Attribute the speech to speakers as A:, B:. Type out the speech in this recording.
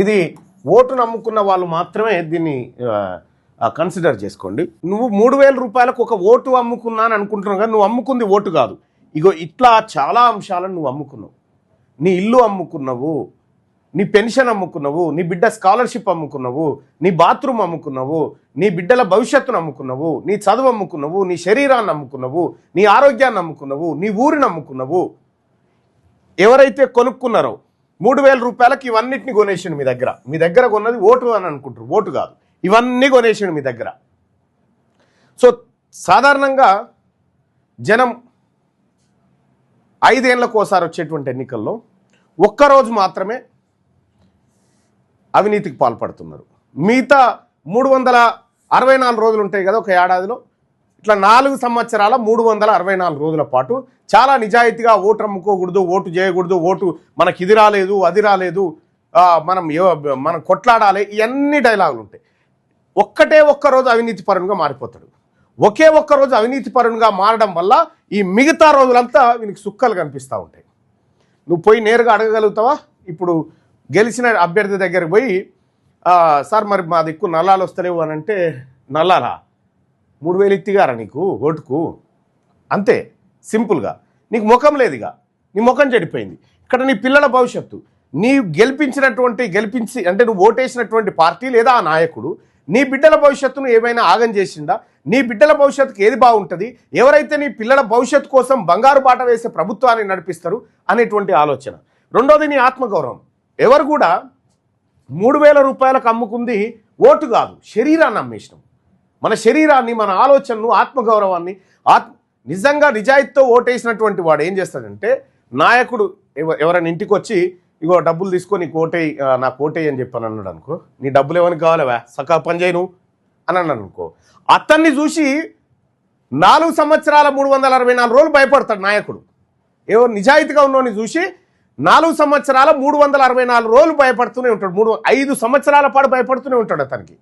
A: ఇది ఓటు నమ్ముకున్న వాళ్ళు మాత్రమే దీన్ని కన్సిడర్ చేసుకోండి. నువ్వు మూడు వేల రూపాయలకు ఒక ఓటు అమ్ముకున్నాను అనుకుంటున్నావు కానీ నువ్వు అమ్ముకుంది ఓటు కాదు. ఇగో ఇట్లా చాలా అంశాలను నువ్వు అమ్ముకున్నావు. నీ ఇల్లు అమ్ముకున్నావు నీ పెన్షన్ అమ్ముకున్నావు నీ బిడ్డ స్కాలర్షిప్ అమ్ముకున్నావు నీ బాత్రూమ్ అమ్ముకున్నావు నీ బిడ్డల భవిష్యత్తును అమ్ముకున్నావు నీ చదువు అమ్ముకున్నావు నీ శరీరాన్ని అమ్ముకున్నావు నీ ఆరోగ్యాన్ని అమ్ముకున్నావు నీ ఊరిని అమ్ముకున్నావు. ఎవరైతే కొనుక్కున్నారో మూడు వేల రూపాయలకి ఇవన్నిటిని కొనేసిండు మీ దగ్గర. మీ దగ్గర కొన్నది ఓటు అని అనుకుంటారు. ఓటు కాదు. ఇవన్నీ కొనేసిండు మీ దగ్గర. సో సాధారణంగా జనం ఐదేళ్ళకు ఒకసారి వచ్చేటువంటి ఎన్నికల్లో ఒక్కరోజు మాత్రమే అవినీతికి పాల్పడుతున్నారు. మిగతా మూడు వందల అరవై నాలుగు రోజులు ఉంటాయి కదా ఒక ఏడాదిలో. ఇట్లా నాలుగు సంవత్సరాల మూడు వందల అరవై నాలుగు రోజుల పాటు చాలా నిజాయితీగా ఓటు అమ్ముకోకూడదు ఓటు చేయకూడదు ఓటు మనకి ఇది రాలేదు అది రాలేదు మనం మనం కొట్లాడాలి ఇవన్నీ డైలాగులు ఉంటాయి. ఒక్కటే ఒక్క రోజు అవినీతి పరునిగా మారిపోతాడు. ఒకే ఒక్క రోజు అవినీతి పరునిగా మారడం వల్ల ఈ మిగతా రోజులంతా వీనికి సుక్కలు కనిపిస్తూ ఉంటాయి. నువ్వు పోయి నేరుగా అడగగలుగుతావా? ఇప్పుడు గెలిచిన అభ్యర్థి దగ్గరికి పోయి సార్ మరి మా దిక్కు నల్లాలు వస్తలేవు అని అంటే నల్లాలా? మూడు వేలు ఎత్తిగారా నీకు? ఓటుకు? అంతే సింపుల్గా. నీకు ముఖం లేదుగా. నీ ముఖం చెడిపోయింది. ఇక్కడ నీ పిల్లల భవిష్యత్తు. నీ గెలిపించినటువంటి గెలిపించి అంటే నువ్వు ఓటేసినటువంటి పార్టీ లేదా ఆ నాయకుడు నీ బిడ్డల భవిష్యత్తును ఏమైనా ఆగం చేసిందా? నీ బిడ్డల భవిష్యత్తుకు ఏది బాగుంటుంది? ఎవరైతే నీ పిల్లల భవిష్యత్తు కోసం బంగారు బాట వేసే ప్రభుత్వాన్ని నడిపిస్తారు అనేటువంటి ఆలోచన. రెండోది నీ ఆత్మగౌరవం. ఎవరు కూడా మూడు వేల రూపాయలకు అమ్ముకుంది ఓటు కాదు శరీరాన్ని అమ్మేసినాం. మన శరీరాన్ని మన ఆలోచనను ఆత్మగౌరవాన్ని ఆత్మ నిజంగా నిజాయితీతో ఓటేసినటువంటి వాడు ఏం చేస్తాడంటే నాయకుడు ఎవ- ఎవరైనా ఇంటికి వచ్చి ఇగో డబ్బులు తీసుకొని నీకు ఓటేయి ఆ, నాకు అని చెప్పని అన్నాడు అనుకో నీ డబ్బులు ఏమని కావాలవా? సకా పని చేయను అని అన్నాడు అనుకో. అతన్ని చూసి నాలుగు సంవత్సరాల మూడు వందల అరవై నాలుగు రోజులు భయపడతాడు నాయకుడు. ఏవో నిజాయితీగా ఉన్నోని చూసి నాలుగు సంవత్సరాల మూడు వందల అరవై నాలుగు రోజులు భయపడుతూనే ఉంటాడు. మూడు ఐదు సంవత్సరాల పాటు భయపడుతూనే ఉంటాడు అతనికి.